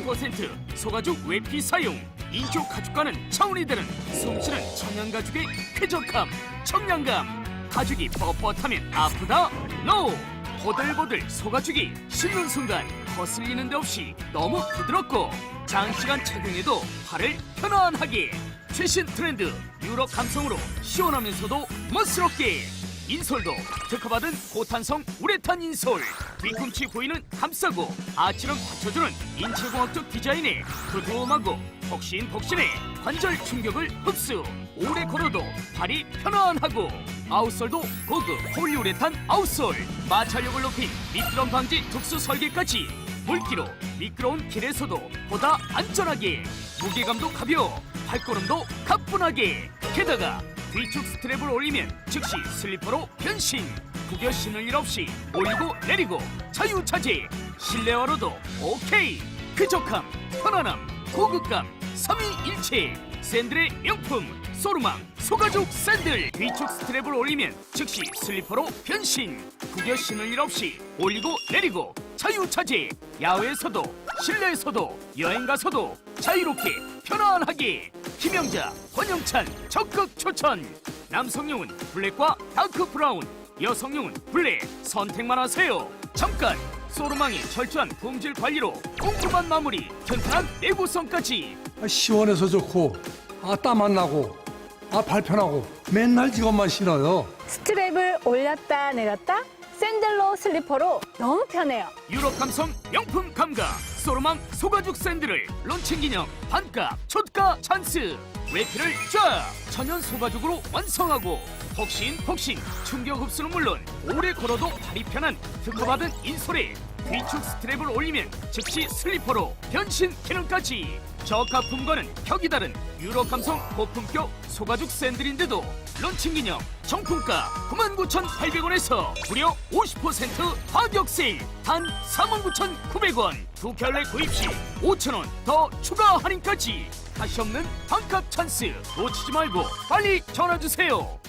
100% 소가죽 외피 사용. 인조 가죽과는 차원이 다른 숨쉬는 천연 가죽의 쾌적함 청량감. 가죽이 뻣뻣하면 아프다? 노 보들보들 소가죽이 씹는 순간 거슬리는 데 없이 너무 부드럽고 장시간 착용해도 팔을 편안하게. 최신 트렌드 유럽 감성으로 시원하면서도 멋스럽게 인솔도 특허받은 고탄성 우레탄 인솔. 뒤꿈치 부위는 감싸고 아치를 받쳐주는 인체공학적 디자인에 두툼하고 폭신폭신해 관절 충격을 흡수. 오래 걸어도 발이 편안하고 아웃솔도 고급 폴리우레탄 아웃솔. 마찰력을 높인 미끄럼 방지 특수 설계까지 물기로 미끄러운 길에서도 보다 안전하게. 무게감도 가벼워. 발걸음도 가뿐하게. 게다가 뒤축 스트랩을 올리면 즉시 슬리퍼로 변신. 구겨 신을 일 없이 올리고 내리고 자유차지 실내화로도 오케이. 쾌적함 편안함 고급감 삼위일체. 샌들의 명품 소르망 소가죽 샌들. 뒤축 스트랩을 올리면 즉시 슬리퍼로 변신. 구겨 신을 일 없이 올리고 내리고 자유차지 야외에서도 실내에서도 여행 가서도 자유롭게 편안하게 김영자 권영찬 적극 추천. 남성용은 블랙과 다크 브라운 여성용은 블랙. 선택만 하세요. 잠깐! 소르망이 철저한 품질 관리로 꼼꼼한 마무리 튼튼한 내구성까지. 아, 시원해서 좋고 아 땀 안 나고 아 발편하고 맨날 이것만 신어요. 스트랩을 올렸다 내렸다 샌들로 슬리퍼로 너무 편해요. 유럽 감성 명품 감각. 소르망 소가죽 샌들을 론칭 기념 반가 초가 찬스. 외피를 쫙 천연 소가죽으로 완성하고 폭신 폭신. 충격 흡수는 물론 오래 걸어도 발이 편한 특허받은 인솔에 뒤축 스트랩을 올리면 즉시 슬리퍼로 변신 기능까지 저가 품과는 격이 다른 유럽 감성 고품격 소가죽 샌들인데도 런칭 기념 정품가 99,800원에서 무려 50% 가격 세일 단 49,900원. 두 켤레 구입 시 5,000원 더 추가 할인까지. 다시 없는 반값 찬스 놓치지 말고 빨리 전화주세요